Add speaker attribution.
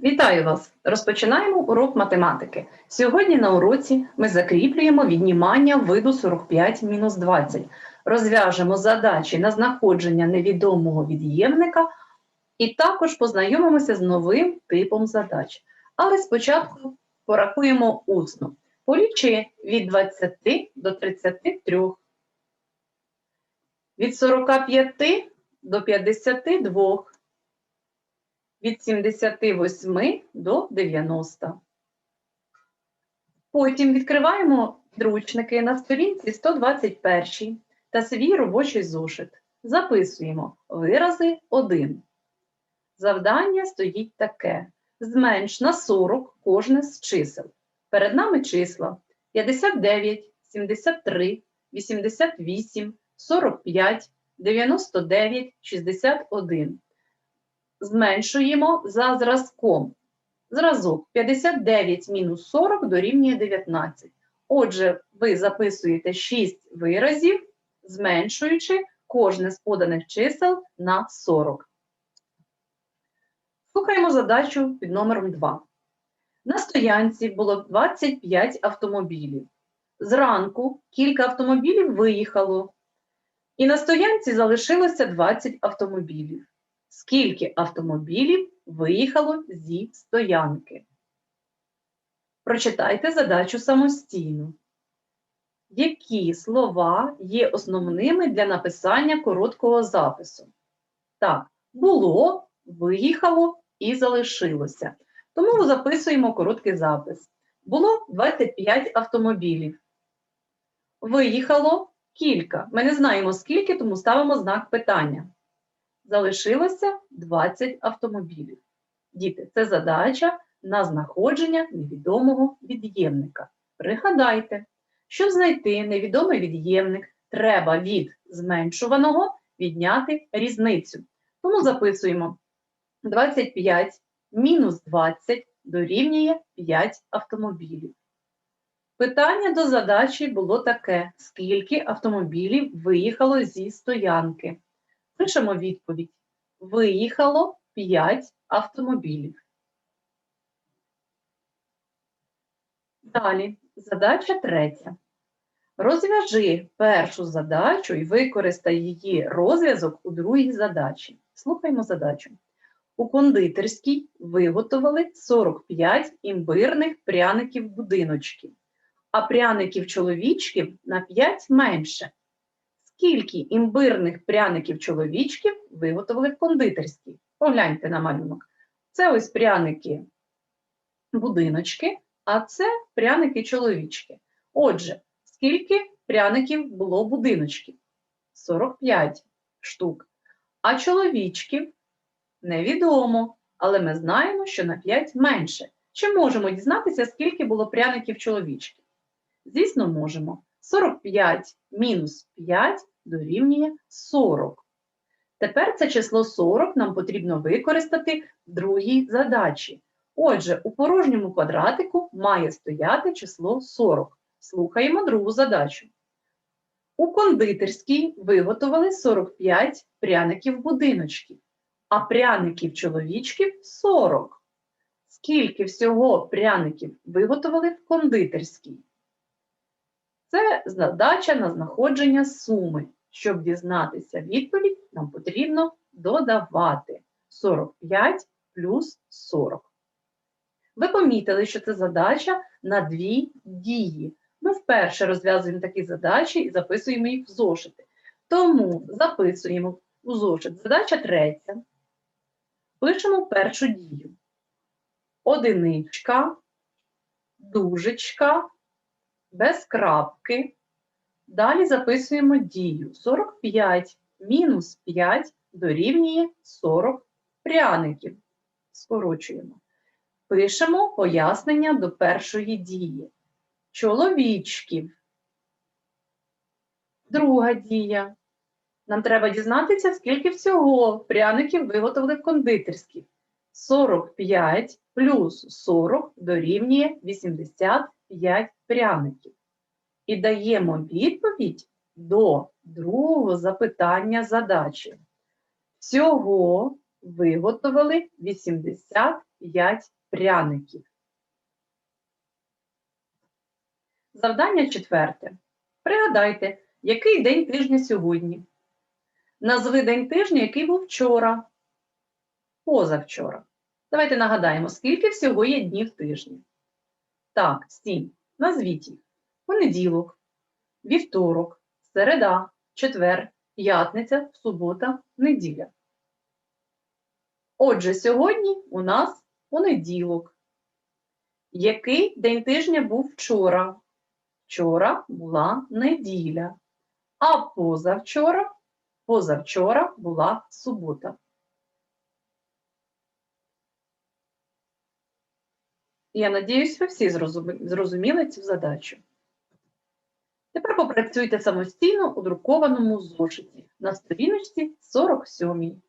Speaker 1: Вітаю вас! Розпочинаємо урок математики. Сьогодні на уроці ми закріплюємо віднімання виду 45 мінус 20. Розв'яжемо задачі на знаходження невідомого від'ємника і також познайомимося з новим типом задач. Але спочатку порахуємо усно. Полічи від 20 до 33, від 45 до 52 від 78 до 90. Потім відкриваємо підручники на сторінці 121 та свій робочий зошит. Записуємо вирази 1. Завдання стоїть таке. Зменш на 40 кожне з чисел. Перед нами числа 59, 73, 88, 45, 99, 61 зменшуємо за зразком. Зразок 59 мінус 40 дорівнює 19. Отже, ви записуєте 6 виразів, зменшуючи кожне з поданих чисел на 40. Слухаємо задачу під номером 2. На стоянці було 25 автомобілів. Зранку кілька автомобілів виїхало, і на стоянці залишилося 20 автомобілів. Скільки автомобілів виїхало зі стоянки? Прочитайте задачу самостійно. Які слова є основними для написання короткого запису? Так, було, виїхало і залишилося. Тому записуємо короткий запис. Було 25 автомобілів. Виїхало кілька. Ми не знаємо скільки, тому ставимо знак питання залишилося 20 автомобілів. Діти, це задача на знаходження невідомого від'ємника. Пригадайте, щоб знайти невідомий від'ємник, треба від зменшуваного відняти різницю. Тому записуємо 25 мінус 20 дорівнює 5 автомобілів. Питання до задачі було таке: скільки автомобілів виїхало зі стоянки? Пишемо відповідь. Виїхало 5 автомобілів. Далі, задача третя. Розв'яжи першу задачу і використай її розв'язок у другій задачі. Слухаймо задачу. У кондитерській виготовили 45 імбирних пряників будиночків, а пряників чоловічків на 5 менше. Скільки імбирних пряників чоловічків виготовили в кондитерській? Погляньте на малюнок. Це ось пряники будиночки, а це пряники чоловічки. Отже, скільки пряників було будиночків? 45 штук. А чоловічків невідомо, але ми знаємо, що на 5 менше. Чи можемо дізнатися, скільки було пряників чоловічків? Звісно, можемо. 45 мінус 5 дорівнює 40. Тепер це число 40 нам потрібно використати в другій задачі. Отже, у порожньому квадратику має стояти число 40. Слухаємо другу задачу. У кондитерській виготовили 45 пряників будиночків, а пряників чоловічків 40. Скільки всього пряників виготовили в кондитерській? Це задача на знаходження суми. Щоб дізнатися відповідь, нам потрібно додавати 45 плюс 40. Ви помітили, що це задача на дві дії. Ми вперше розв'язуємо такі задачі і записуємо їх в зошити. Тому записуємо у зошит задача третя. Пишемо першу дію. Одиничка, дужечка, без крапки. Далі записуємо дію. 45 мінус 5 дорівнює 40 пряників. Скорочуємо. Пишемо пояснення до першої дії. Чоловічків. Друга дія. Нам треба дізнатися, скільки всього пряників виготовили в кондитерській. 45 плюс 40 дорівнює 85 пряників. І даємо відповідь до другого запитання задачі. Всього виготовили 85 пряників. Завдання четверте. Пригадайте, який день тижня сьогодні? Назви день тижня, який був вчора. Позавчора. Давайте нагадаємо, скільки всього є днів тижня. Так, сім. Назвіть їх. Понеділок, вівторок, середа, четвер, п'ятниця, субота, неділя. Отже, сьогодні у нас понеділок. Який день тижня був вчора? Вчора була неділя. А позавчора, позавчора була субота. Я надіюсь, ви всі зрозуміли цю задачу. Тепер попрацюйте самостійно у друкованому зошиті на сторіночці 47.